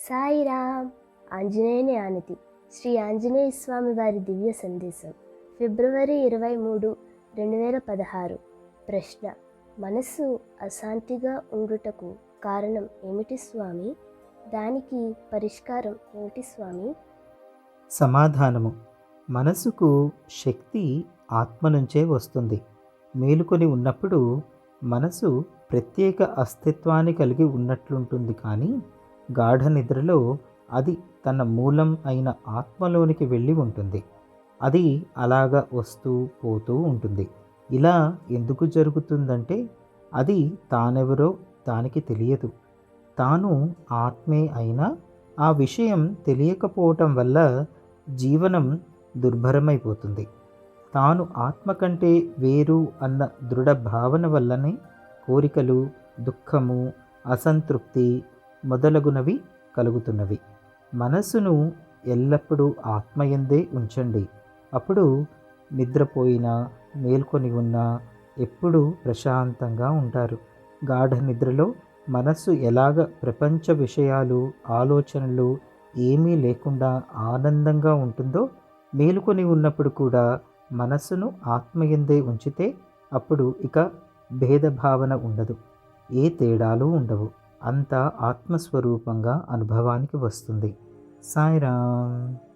సాయిరామ్ ఆంజనేయుని ఆనతి. శ్రీ ఆంజనేయ స్వామి వారి దివ్య సందేశం. ఫిబ్రవరి ఇరవై మూడు రెండు వేల పదహారు. ప్రశ్న. మనస్సు అశాంతిగా ఉండుటకు కారణం ఏమిటి స్వామి? దానికి పరిష్కారం ఏమిటి స్వామి? సమాధానము. మనసుకు శక్తి ఆత్మ నుంచే వస్తుంది. మేలుకొని ఉన్నప్పుడు మనసు ప్రత్యేక అస్తిత్వాన్ని కలిగి ఉన్నట్లుంటుంది కానీ గాఢ నిద్రలో అది తన మూలం అయిన ఆత్మలోనికి వెళ్ళి ఉంటుంది. అది అలాగా వస్తూ పోతూ ఉంటుంది. ఇలా ఎందుకు జరుగుతుందంటే అది తానెవరో దానికి తెలియదు. తాను ఆత్మే అయినా ఆ విషయం తెలియకపోవటం వల్ల జీవనం దుర్భరమైపోతుంది. తాను ఆత్మ కంటే వేరు అన్న దృఢ భావన వల్లనే కోరికలు దుఃఖము అసంతృప్తి మొదలగునవి కలుగుతున్నవి. మనస్సును ఎల్లప్పుడూ ఆత్మయందే ఉంచండి. అప్పుడు నిద్రపోయినా మేల్కొని ఉన్నా ఎప్పుడూ ప్రశాంతంగా ఉంటారు. గాఢ నిద్రలో మనస్సు ఎలాగ ప్రపంచ విషయాలు ఆలోచనలు ఏమీ లేకుండా ఆనందంగా ఉంటుందో మేలుకొని ఉన్నప్పుడు కూడా మనస్సును ఆత్మయందే ఉంచితే అప్పుడు ఇక భేదభావన ఉండదు. ఏ తేడాలు ఉండవు. అంతా ఆత్మస్వరూపంగా అనుభవానికి వస్తుంది. సాయిరామ్.